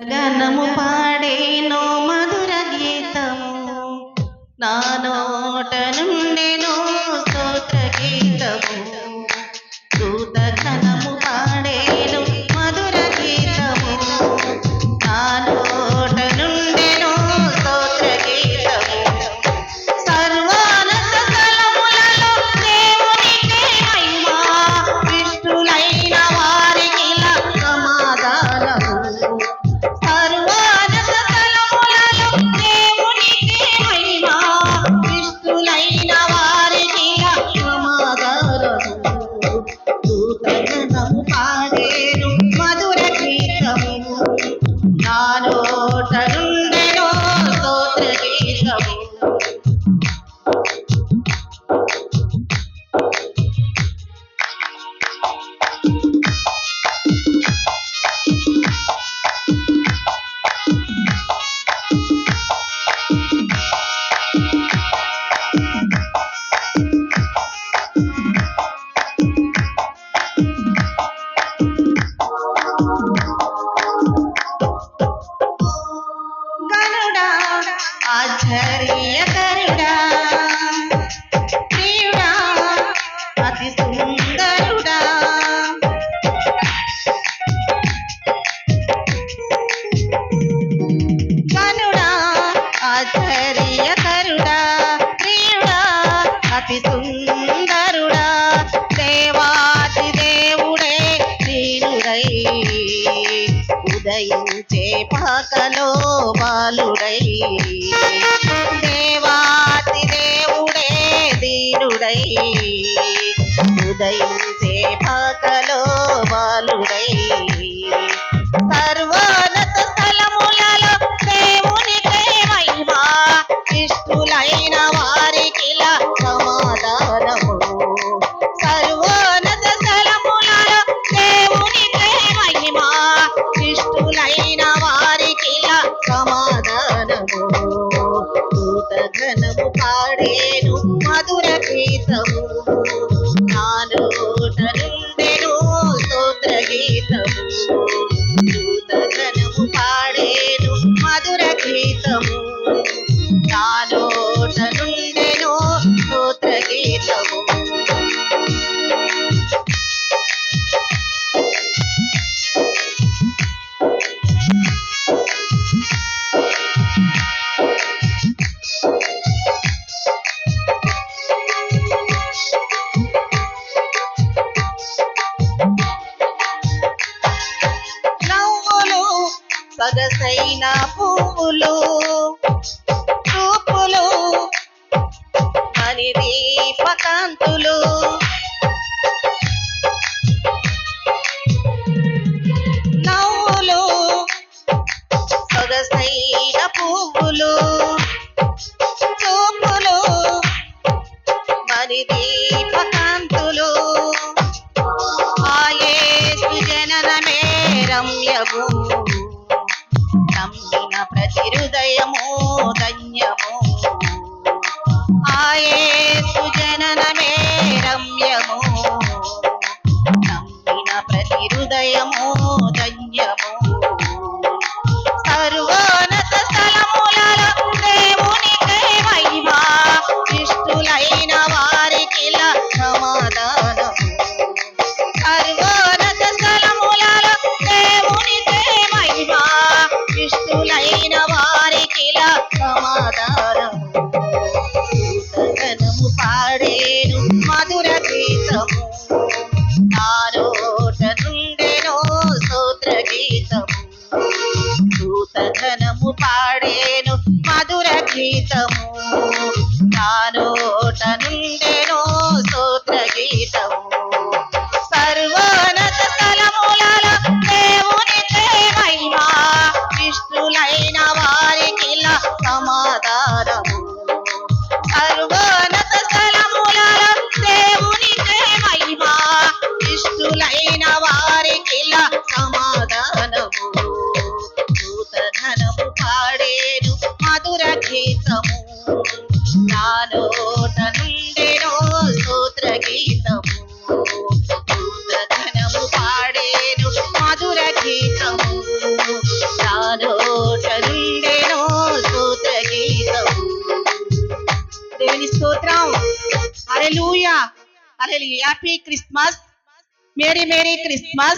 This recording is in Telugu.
గణము పాడేను మధుర గీతము నా నోట నుండెను స్తోత్ర గీతము దూత ఘనము పాడేను మధుర గీతము నా నోట నుండెను స్తోత్ర గీతము సర్వానంద కలములలో దేవునికే మహిమ విష్ణులైన వారికి సమాధానము ஆச்சரிய daí? Thank you. సొగసైన పువ్వులు చూపులు మరి దీపకాంతులు నవ్వులు సొగసైన పువ్వులు చూపులు మరి దీపకాంతులు ఆయే ఆయేసు జననమే రమ్యము はい。నూతనము పాడేను మధుర గీతము. నానోట నుండెను స్తోత్ర గీతము. సర్వోన్నత స్థలములలో దేవుని మహిమ విష్ణులైన వారికి సమాధానము. స్తోత్రం. అరెలుయా అరెలు happy Christmas merry merry Christmas